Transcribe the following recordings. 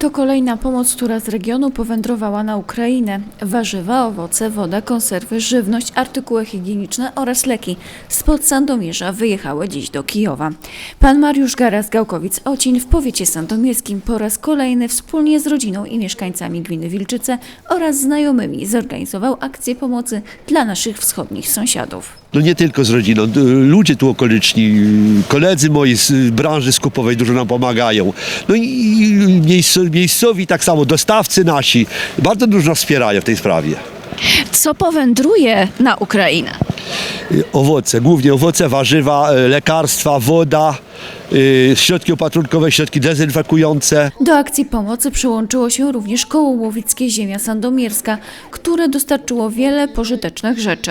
To kolejna pomoc, która z regionu powędrowała na Ukrainę. Warzywa, owoce, woda, konserwy, żywność, artykuły higieniczne oraz leki spod Sandomierza wyjechały dziś do Kijowa. Pan Mariusz Garas Gałkowic Ociń w powiecie sandomierskim po raz kolejny wspólnie z rodziną i mieszkańcami gminy Wilczyce oraz znajomymi zorganizował akcję pomocy dla naszych wschodnich sąsiadów. No nie tylko z rodziną, ludzie tu okoliczni, koledzy moi z y, branży skupowej dużo nam pomagają. No i i miejsco- miejscowi tak samo, dostawcy nasi bardzo dużo wspierają w tej sprawie. Co powędruje na Ukrainę? Y, Owoce, głównie owoce, warzywa, y, lekarstwa, woda, środki opatrunkowe, środki dezynfekujące. Do akcji pomocy przyłączyło się również koło łowickie Ziemia Sandomierska, które dostarczyło wiele pożytecznych rzeczy.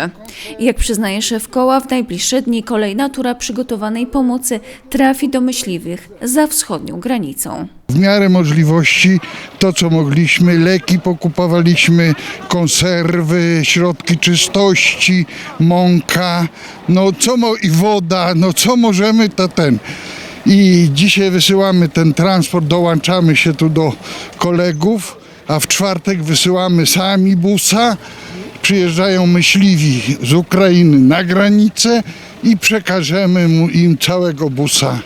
Jak przyznaje szef koła, w najbliższe dni kolejna tura przygotowanej pomocy trafi do myśliwych za wschodnią granicą. W miarę możliwości to, co mogliśmy, leki pokupowaliśmy, konserwy, środki czystości, mąka, no co mo- i woda, no co możemy, to ten. I dzisiaj wysyłamy ten transport, dołączamy się tu do kolegów, a w czwartek wysyłamy sami busa. Przyjeżdżają myśliwi z Ukrainy na granicę i przekażemy im całego busa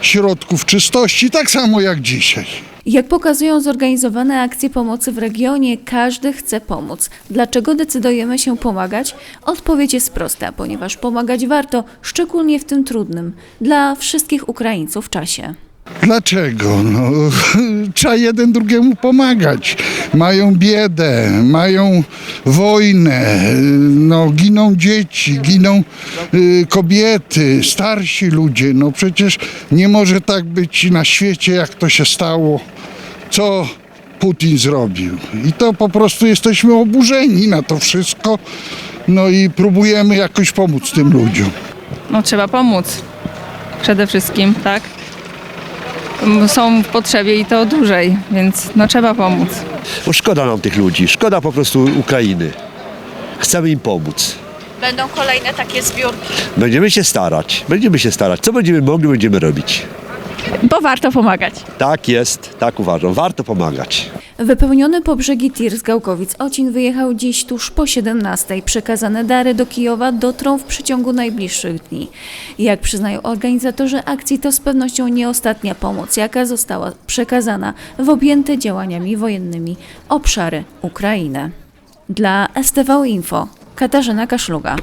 środków czystości, tak samo jak dzisiaj. Jak pokazują zorganizowane akcje pomocy w regionie, każdy chce pomóc. Dlaczego decydujemy się pomagać? Odpowiedź jest prosta, ponieważ pomagać warto, szczególnie w tym trudnym dla wszystkich Ukraińców czasie. Dlaczego? No, trzeba jeden drugiemu pomagać. Mają biedę, mają wojnę, no, giną dzieci, giną y, kobiety, starsi ludzie. No przecież nie może tak być na świecie, jak to się stało, co Putin zrobił. I to po prostu jesteśmy oburzeni na to wszystko. No i próbujemy jakoś pomóc tym ludziom. No trzeba pomóc. Przede wszystkim, tak? Są w potrzebie i to dłużej, więc no trzeba pomóc. Bo szkoda nam tych ludzi, szkoda po prostu Ukrainy. Chcemy im pomóc. Będą kolejne takie zbiórki. Będziemy się starać, będziemy się starać. Co będziemy mogli, będziemy robić. Bo warto pomagać. Tak jest, tak uważam. Warto pomagać. Wypełniony po brzegi tir z Gałkowic-Ocin wyjechał dziś tuż po 17. Przekazane dary do Kijowa dotrą w przeciągu najbliższych dni. Jak przyznają organizatorzy akcji, to z pewnością nie ostatnia pomoc, jaka została przekazana w objęte działaniami wojennymi obszary Ukrainy. Dla STV Info Katarzyna Kaszluga.